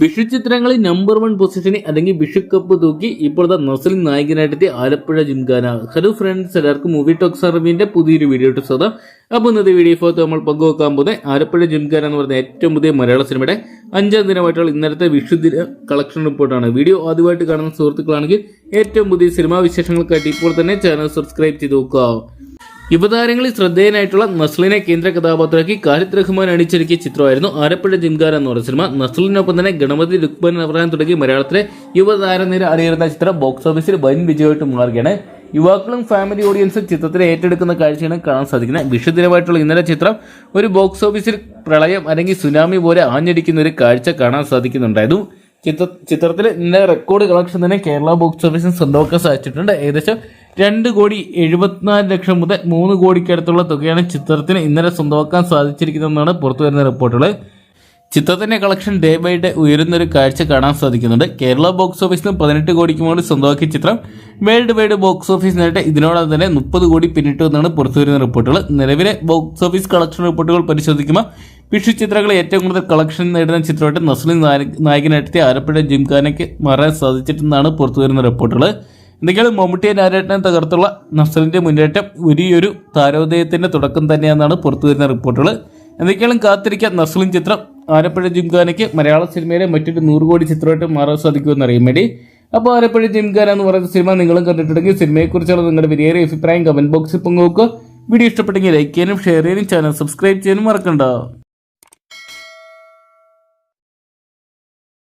വിഷു ചിത്രങ്ങളിൽ number one പൊസിഷനിൽ അല്ലെങ്കിൽ വിഷു കപ്പ് തൂക്കി ഇപ്പോഴത്തെ നസലിൻ നായകനായിട്ടെത്തിയ ആലപ്പുഴ ജിംഖാന. ഹലോ ഫ്രണ്ട്സ് എല്ലാവർക്കും മൂവി ടോക്സ് അറിവിന്റെ പുതിയൊരു വീഡിയോ ഇട്ട് സ്വതം അപ്പോൾ ഇന്നത്തെ വീഡിയോ ഫോത്ത് നമ്മൾ പങ്കുവെക്കാൻ പോകുന്നത് ആലപ്പുഴ ജിംഖാന എന്ന് പറയുന്ന ഏറ്റവും പുതിയ മലയാള സിനിമയുടെ അഞ്ചാം ദിനമായിട്ടുള്ള ഇന്നലത്തെ വിഷു ദിന കളക്ഷൻ റിപ്പോർട്ടാണ് വീഡിയോ ആദ്യമായിട്ട് കാണുന്ന സുഹൃത്തുക്കളാണെങ്കിൽ ഏറ്റവും പുതിയ സിനിമാ വിശേഷങ്ങൾക്കായിട്ട് ഇപ്പോൾ തന്നെ ചാനൽ സബ്സ്ക്രൈബ് ചെയ്ത് നോക്കുക. യുവതാരങ്ങളിൽ ശ്രദ്ധേയനായിട്ടുള്ള നസ്ലിനെ കേന്ദ്ര കഥാപാത്രമാക്കി ഖാലിദ് റഹ്മാൻ അണിച്ചൊരുക്കിയ ചിത്രമായിരുന്നു ആലപ്പുഴ ജിംഗാര എന്ന് പറഞ്ഞ സിനിമ. നസ്ലിനൊപ്പം തന്നെ ഗണപതി രുക്മൻ നവറാൻ തുടങ്ങി മലയാളത്തിലെ യുവതാരനിര അറിയുന്ന ചിത്രം ബോക്സ് ഓഫീസിൽ വൻ വിജയമായിട്ട് മാറുകയാണ് യുവാക്കളും ഫാമിലി ഓഡിയൻസും ചിത്രത്തിനെ ഏറ്റെടുക്കുന്ന കാഴ്ചയാണ് കാണാൻ സാധിക്കുന്നത്. വിഷുദിനമായിട്ടുള്ള ഇന്നലെ ചിത്രം ഒരു ബോക്സ് ഓഫീസിൽ പ്രളയം അല്ലെങ്കിൽ സുനാമി പോലെ ആഞ്ഞടിക്കുന്ന ഒരു കാഴ്ച കാണാൻ സാധിക്കുന്നുണ്ടായിരുന്നു. ചിത്ര ചിത്രത്തിൽ ഇന്നലെ റെക്കോർഡ് കളക്ഷൻ തന്നെ കേരള ബോക്സ് ഓഫീസിൽ സ്വന്തമാക്കാൻ സാധിച്ചിട്ടുണ്ട്. ഏകദേശം രണ്ട് കോടി എഴുപത്തിനാല് ലക്ഷം മുതൽ മൂന്ന് കോടിക്കടുത്തുള്ള തുകയാണ് ചിത്രത്തിന് ഇന്നലെ സ്വന്തമാക്കാൻ സാധിച്ചിരിക്കുന്നതെന്നാണ് പുറത്തുവരുന്ന റിപ്പോർട്ടുകൾ ചിത്രത്തിന്റെ കളക്ഷൻ ഡേ ബൈ ഡേ ഉയരുന്നൊരു കാഴ്ച കാണാൻ സാധിക്കുന്നുണ്ട്. കേരള ബോക്സ് ഓഫീസിന് പതിനെട്ട് കോടിക്ക് മുകളിൽ സ്വന്തമാക്കിയ ചിത്രം വേൾഡ് വൈഡ് ബോക്സ് ഓഫീസ് നേരിട്ട് ഇതിനോടകം തന്നെ മുപ്പത് കോടി പിന്നിട്ടു എന്നാണ് പുറത്തുവരുന്ന റിപ്പോർട്ടുകൾ നിലവിലെ ബോക്സ് ഓഫീസ് കളക്ഷൻ റിപ്പോർട്ടുകൾ പരിശോധിക്കുമ്പോൾ വിഷു ചിത്രങ്ങൾ ഏറ്റവും കൂടുതൽ കളക്ഷൻ നേടുന്ന ചിത്രമായിട്ട് നസ്ലിൻ നായകനായിട്ട് ആലപ്പുഴ ജിംഖാനയ്ക്ക് മാറാൻ സാധിച്ചിട്ടുണ്ടെന്നാണ് പുറത്തുവരുന്ന റിപ്പോർട്ടുകൾ എന്തെങ്കിലും മമ്മൂട്ടിയെ നാരായണനെ തകർത്തുള്ള നസറിന്റെ മുന്നേറ്റം വലിയൊരു താരോദയത്തിന്റെ തുടക്കം തന്നെയാണെന്നാണ് പുറത്തു വരുന്ന റിപ്പോർട്ടുകൾ. എന്തൊക്കെയാലും കാത്തിരിക്കാൻ നസ്ലിൻ ചിത്രം ആലപ്പുഴ ജിംഖാനയ്ക്ക് മലയാള സിനിമയിലെ മറ്റൊരു നൂറ് കോടി ചിത്രമായിട്ട് മാറാൻ സാധിക്കുമെന്ന് അറിയാൻ വേണ്ടി. അപ്പോൾ ആലപ്പുഴ ജിംഖാന എന്ന് പറയുന്ന സിനിമ നിങ്ങളും കണ്ടിട്ടുണ്ടെങ്കിൽ സിനിമയെക്കുറിച്ചുള്ള നിങ്ങളുടെ വലിയ അഭിപ്രായം കമന്റ് ബോക്സിൽ പങ്കുവെക്കുക. വീഡിയോ ഇഷ്ടപ്പെട്ടെങ്കിൽ ലൈക്ക് ചെയ്യാനും ഷെയർ ചെയ്യാനും ചാനൽ സബ്സ്ക്രൈബ് ചെയ്യാനും മറക്കണ്ട.